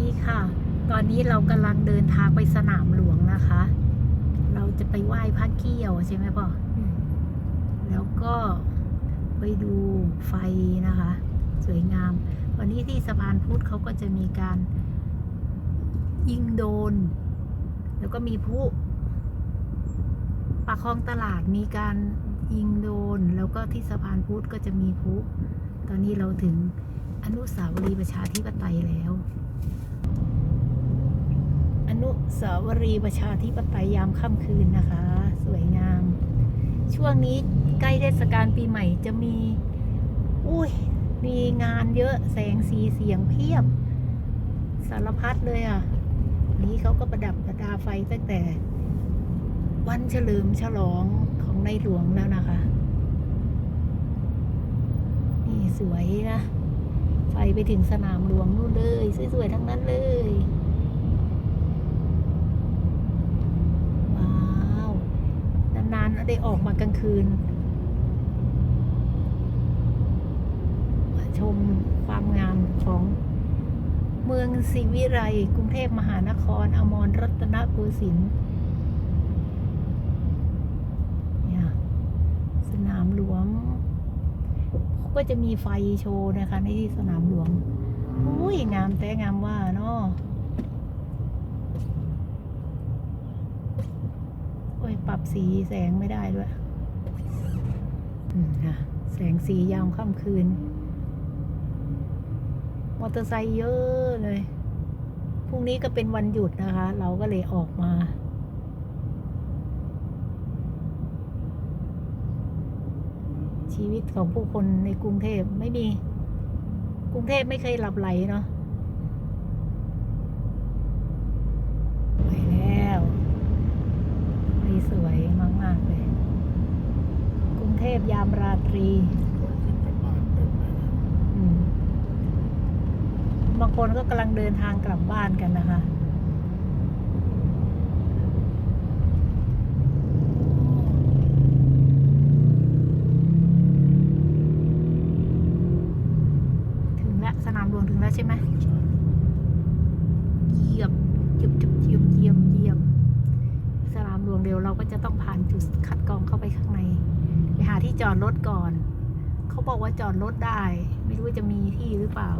ดีค่ะ ตอนนี้เรากำลังเดินทางไปสนามหลวงนะคะ เราจะไปไหว้พระเกี้ยวใช่ไหมพ่ออแล้วก็ไปดูไฟนะคะ สวยงาม วันนี้ที่สะพานพุทธเขาก็จะมีการยิงโดน แล้วก็มีพลุปากคลองตลาดมีการยิงโดน แล้วก็ที่สะพานพุทธก็จะมีพลุตอนนี้เราถึงอนุสาวรีย์ประชาธิปไตยแล้วอนุ สาวรีประชาธิปไตยยามค่ำคืนนะคะ สวยงาม ช่วงนี้ใกล้เทศกาลปีใหม่จะมี อุ้ย มีงานเยอะแสงสีเสียงเพียบ สารพัดเลยอะ นี้เขาก็ประดับประดาไฟตั้งแต่ วันเฉลิมฉลองของในหลวงแล้วนะคะ นี่สวยนะ ไฟไปถึงสนามหลวงนู่นเลย สวยๆทั้งนั้นเลย ว้าว นานๆ ได้ออกมากลางคืนมาชมความงามของเมืองศรีวิไลกรุงเทพมหานคร อมรรัตนโกสินทร์สนามหลวง ก็จะมีไฟโชว์นะคะในที่สนามหลวงอุ้ยงามแต่งามว่าเนาะ โอ้ยปรับสีแสงไม่ได้ด้วยอืมนะแสงสียามค่ำคืน มอเตอร์ไซค์เยอะเลย พรุ่งนี้ก็เป็นวันหยุดนะคะ เราก็เลยออกมา ชีวิตของผู้คนในกรุงเทพไม่มี กรุงเทพไม่เคยหลับไหลเนาะไปแล้วนี่สวยมาก ๆ เลย กรุง เทพยามราตรีบางคนก็กำลังเดินทางกลับบ้านกันนะคะถึงแล้วสนามหลวงถึงแล้วใช่ไหมเยี่ยมเยี่ยมเยี่ยมเยี่ยมเยี่ยมสนามหลวงเดียวเราก็จะต้องผ่านจุดคัดกรองเข้าไปข้างใน หาที่จอดรถก่อน เขาบอกว่าจอดรถได้ ไม่รู้จะมีที่หรือเปล่า